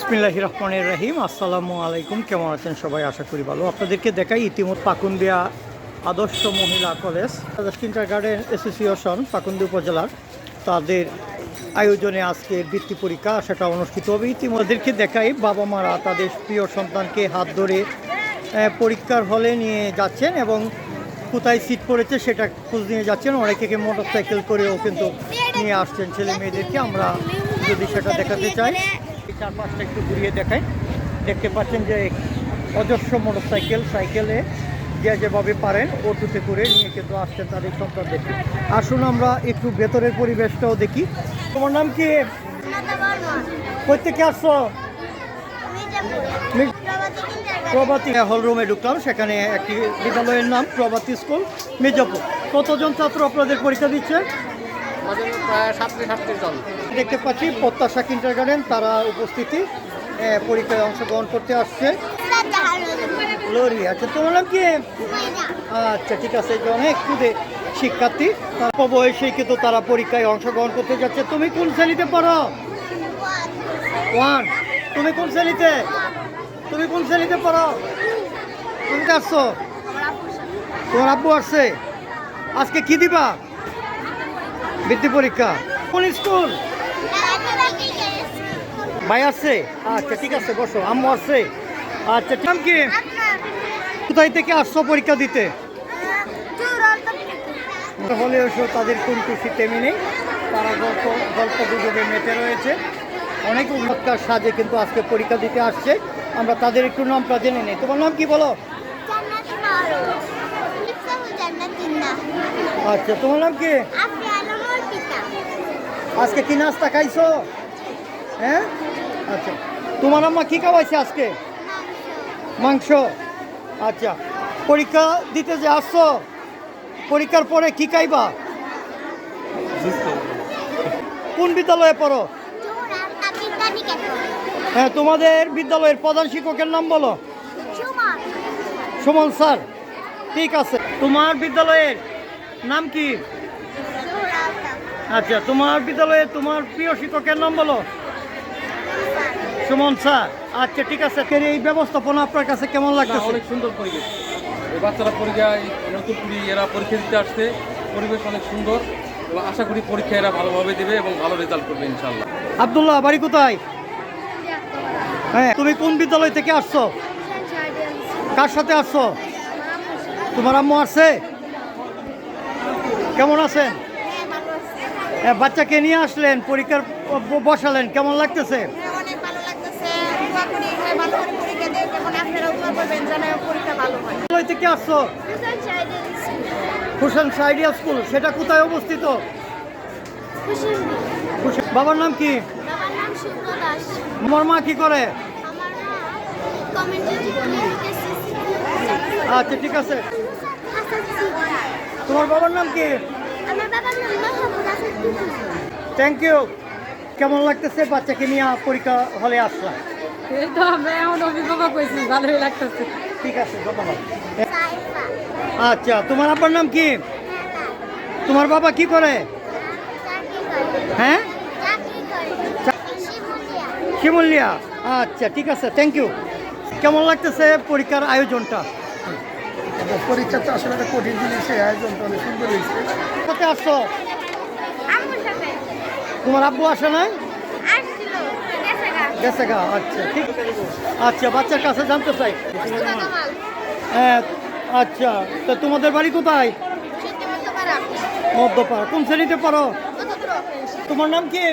বিসমিল্লাহ রহমানের রাহিম। আসসালামু আলাইকুম। কেমন আছেন সবাই? আশা করি ভালো। আপনাদেরকে দেখাই ইতিমধ্যে Pakundia Adarsha Mohila college kindergarten association পাকুন্দি উপজেলার। তাদের আয়োজনে আজকে বৃত্তি পরীক্ষা সেটা অনুষ্ঠিত হবে। ইতিমধ্যেকে দেখাই বাবা মারা তাদের প্রিয় সন্তানকে হাত ধরে পরীক্ষার হলে নিয়ে যাচ্ছেন এবং কোথায় সিট পড়েছে সেটা খোঁজ নিয়ে যাচ্ছেন। অনেকে মোটর সাইকেল করেও কিন্তু নিয়ে আসছেন ছেলে মেয়েদেরকে। আমরা যদি সেটা দেখাতে চাই। এই চার পাঁচটা একটু ঘুরিয়ে দেখাই। দেখতে পাচ্ছেন যে অজস্র মোটর সাইকেল যে যেভাবে পারেন অটোতে করে নিয়ে কিন্তু আসছেন তাদের সন্তানদেরকে আসুন আমরা একটু ভেতরের পরিবেশটাও দেখি। তোমার নাম কি? প্রত্যেকে আসছো? প্রভাতী। হল রুমে ঢুকলাম, সেখানে একটি বিদ্যালয়ের নাম, প্রভাতী স্কুল, মির্জাপুর। কতজন ছাত্র আপনাদের পরীক্ষা দিচ্ছে? দেখতে পাচ্ছি প্রত্যাশা কিন্টার গার্ডেন তারা উপস্থিতি পরীক্ষায় অংশগ্রহণ করতে আসছে। আচ্ছা তোমার নাম কি? আচ্ছা ঠিক আছে অনেক খুদে শিক্ষার্থী তারপর বয়সে কিন্তু তারা পরীক্ষায় অংশগ্রহণ করতে যাচ্ছে। তুমি কোন শ্রেণীতে পড়ো? ওয়ান তুমি কোন শ্রেণীতে? তুমি কোন শ্রেণীতে পড়ো? তুমি আসছো তোমার আব্বু আসছে আজকে কি দিবা? বৃত্তি পরীক্ষা। কোন স্কুল ভাই আসছে আচ্ছা ঠিক আছে বসো। আম্মু আসছে আচ্ছা নাম কি? কোথায় থেকে আসছো পরীক্ষা দিতে? হলে এসো তাদের কিন্তু তেমনি নেই। তারা গল্প গল্প গুজবে মেতে রয়েছে। অনেক উন্নতকার সাজে কিন্তু আজকে পরীক্ষা দিতে আসছে। আমরা তাদের একটু নামটা জেনে নেই। তোমার নাম কি বলো? আচ্ছা তোমার নাম কি? আজকে কি নাস্তা খাইছো? হ্যাঁ? আচ্ছা। তোমার আম্মা কী খাওয়াইছে আজকে? মাংস। আচ্ছা। পরীক্ষা দিতে যে আসছো পরীক্ষার পরে কী খাইবা? কোন বিদ্যালয়ে পড়ো? হ্যাঁ তোমাদের বিদ্যালয়ের প্রধান শিক্ষকের নাম বলো। সুমন স্যার। ঠিক আছে। তোমার বিদ্যালয়ের নাম কি? আচ্ছা তোমার বিদ্যালয়ে তোমার প্রিয় শিক্ষকের নাম বলো। সুমন স্যার আচ্ছা ঠিক আছে। এর এই ব্যবস্থাপনা আপনার কাছে কেমন না, লাগতেছে? অনেক সুন্দর পরিবেশ। এই বাচ্চারা পরীক্ষায় নতুন কুড়ি এরা পরীক্ষা দিতে আসছে। পরিবেশ অনেক সুন্দর এবং আশা করি পরীক্ষা এরা ভালোভাবে দেবে এবং ভালো রেজাল্ট করবে ইনশাল্লাহ আব্দুল্লাহ বাড়ি কোথায়? হ্যাঁ তুমি কোন বিদ্যালয় থেকে আসছো? কার সাথে আসছো? তোমার আম্মু আসছে কেমন আছেন? হ্যাঁ, বাচ্চাকে নিয়ে আসলেন পরীক্ষার বসালেন কেমন লাগতেছে অনেক ভালো লাগতেছে দোয়া করি যে ভালো করে পরীক্ষা দেয় যেমন আপনারাও দোয়া করবেন যেন পরীক্ষা ভালো হয়। থেকে আসছো? হুসেন সাইডিয়া স্কুল। সেটা কোথায় অবস্থিত? বাবার নাম কি? বাবার নাম শুভ্র দাস। আমার মা কি করে? আচ্ছা ঠিক আছে। তোমার বাবার নাম কি? আমার বাবার নাম মাহমুদ হাসান থ্যাংক ইউ কেমন লাগতেছে বাচ্চাকে নিয়ে পরীক্ষা হলে আসলাম? এই তো আমরা এখন অভিভাবক হয়েছি ভালোই লাগতেছে। ঠিক আছে ধন্যবাদ। আচ্ছা তোমার আব্বার নাম কি? তোমার বাবা কি করে? হ্যাঁ? শিমুলিয়া। আচ্ছা ঠিক আছে থ্যাংক ইউ কেমন লাগতেছে পরীক্ষার আয়োজনটা? পরীক্ষা তো আসলে একটা কঠিন জিনিস এই আয়োজনটা অনেক সুন্দর হয়েছে। কোথায় আসছো? তোমার আব্বু আসে নাই? গেছে গা আচ্ছা ঠিক। আচ্ছা বাচ্চার কাছে জানতে চাই। হ্যাঁ আচ্ছা তো তোমাদের বাড়ি কোথায়? মধ্যপাড়া। কোন শ্রেণীতে পড়ো? তোমার নাম কি?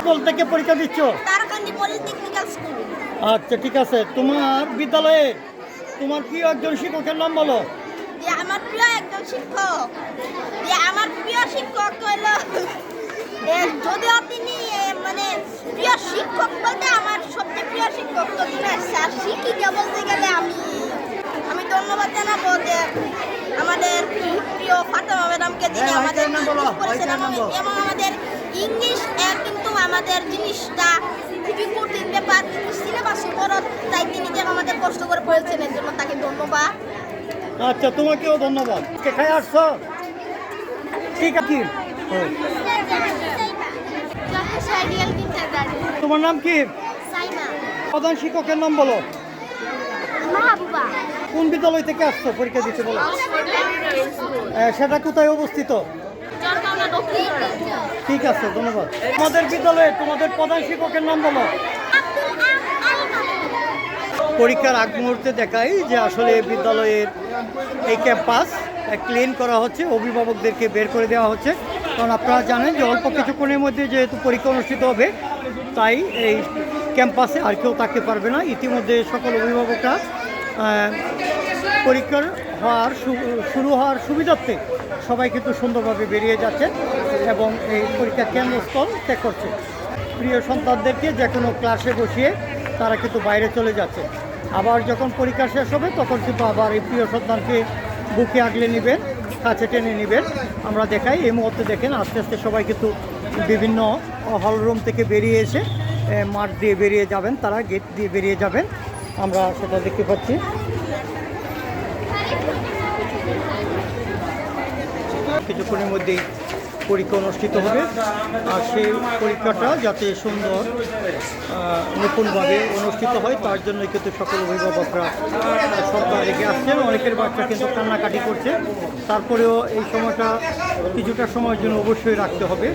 স্কুল থেকে পরীক্ষা দিচ্ছ? আচ্ছা ঠিক আছে। তোমার বিদ্যালয়ে তোমার কি একজন শিক্ষকের নাম বলো। আমার প্রিয় একজন শিক্ষক। আমার প্রিয় শিক্ষক যদিও প্রিয় শিক্ষক বলতে আমার সবচেয়ে প্রিয় শিক্ষক তো স্যার। শিক্ষিকা বলতে গেলে আমি আমি ধন্যবাদ জানাব যে আমাদের প্রিয় ফাতেমা ম্যাডামকে যিনি আমাদের নাম এবং আমাদের ইংলিশ এ, কিন্তু আমাদের জিনিসটা খুবই কঠিন ব্যাপার সিলেবাস বড় তাই তিনি যে আমাদের কষ্ট করে পড়েছেন এর জন্য তাকে ধন্যবাদ। আচ্ছা তোমাকেও ধন্যবাদ। কোথায় আসছো? ঠিক আছে। তোমার নাম কি? প্রধান শিক্ষকের নাম বলো। কোন বিদ্যালয় থেকে আসছো? পরীক্ষা দিতে বলো। সেটা কোথায় অবস্থিত? ঠিক আছে ধন্যবাদ। তোমাদের বিদ্যালয়ে তোমাদের প্রধান শিক্ষকের নাম বলো। পরীক্ষার আগ মুহূর্তে দেখাই যে আসলে বিদ্যালয়ের এই ক্যাম্পাস ক্লিন করা হচ্ছে অভিভাবকদেরকে বের করে দেওয়া হচ্ছে। কারণ আপনারা জানেন যে অল্প কিছুক্ষণের মধ্যে যেহেতু পরীক্ষা অনুষ্ঠিত হবে, তাই এই ক্যাম্পাসে আর কেউ থাকতে পারবে না। ইতিমধ্যে সকল অভিভাবকরা পরীক্ষার হওয়ার শুরু হওয়ার সুবিধার্থে সবাই কিন্তু সুন্দরভাবে বেরিয়ে যাচ্ছে এবং এই পরীক্ষা কেন্দ্রস্থল ত্যাগ করছে। প্রিয় সন্তানদেরকে যে কোনো ক্লাসে বসিয়ে তারা কিন্তু বাইরে চলে যাচ্ছে। আবার যখন পরীক্ষা শেষ হবে, তখন কিন্তু আবার এই প্রিয় সন্তানকে বুকে আগলে নেবেন। কাছে টেনে নেবেন। আমরা দেখাই, এই মুহূর্তে দেখেন আস্তে আস্তে সবাই কিন্তু বিভিন্ন হলরুম থেকে বেরিয়ে এসে মাঠ দিয়ে বেরিয়ে যাবেন, তারা গেট দিয়ে বেরিয়ে যাবেন। আমরা সেটা দেখতে পাচ্ছি। কিছুক্ষণের মধ্যেই পরীক্ষা অনুষ্ঠিত হবে। আর সেই পরীক্ষাটা যাতে সুন্দর নিপুণভাবে অনুষ্ঠিত হয়, তার জন্য কিন্তু সকল অভিভাবকরা সরকার রেখে আসছেন। অনেকের বাচ্চা কিন্তু কান্নাকাটি করছে। তারপরেও এই সময়টা কিছুটা সময়ের জন্য অবশ্যই রাখতে হবে।